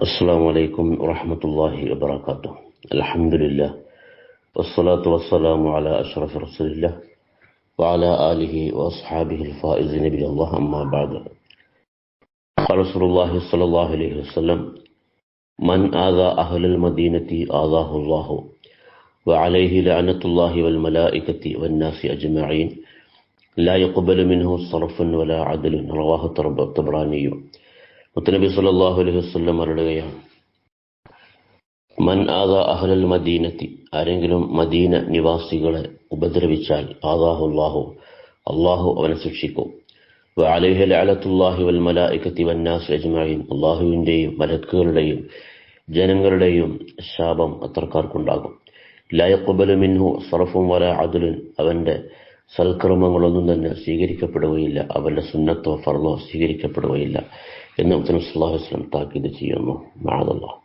السلام عليكم ورحمة الله وبركاته. الحمد لله. والصلاة والسلام على أشرف رسول الله وعلى آله وأصحابه الفائزين بالله أما بعد. قال رسول الله صلى الله عليه وسلم من آذى أهل المدينة آذاه الله وعليه لعنة الله والملائكة والناس أجمعين. لا يقبل منه صرف ولا عدل. رواه الطبراني മുത്തനബി സല്ലല്ലാഹു അലൈഹി വസല്ലം മരടുകയാണ് മൻ ആദ അഹ്ലൽ മദീനത്തി ആരെങ്കിലും മദീന നിവാസികളെ ഉപദ്രവിച്ചാൽ ആദാഹുല്ലാഹു അള്ളാഹു അവനെ ശിക്ഷിക്കും. അള്ളാഹുവിന്റെയും വൽ മലക്കുകളുടെയും ജനങ്ങളുടെയും ശാപം അത്രക്കാർക്കുണ്ടാകും. ലയക്കുബലു മിൻഹു സറഫും വല അതുലൻ അവന്റെ സൽക്കർമ്മങ്ങളൊന്നും തന്നെ സ്വീകരിക്കപ്പെടുകയില്ല അവന്റെ സുന്നത്തോ ഫർലോ സ്വീകരിക്കപ്പെടുകയില്ല. എന്ന് അലൈഹി വസല്ലം താക്കീത് ചെയ്യുന്നു മാതല്ലാഹ്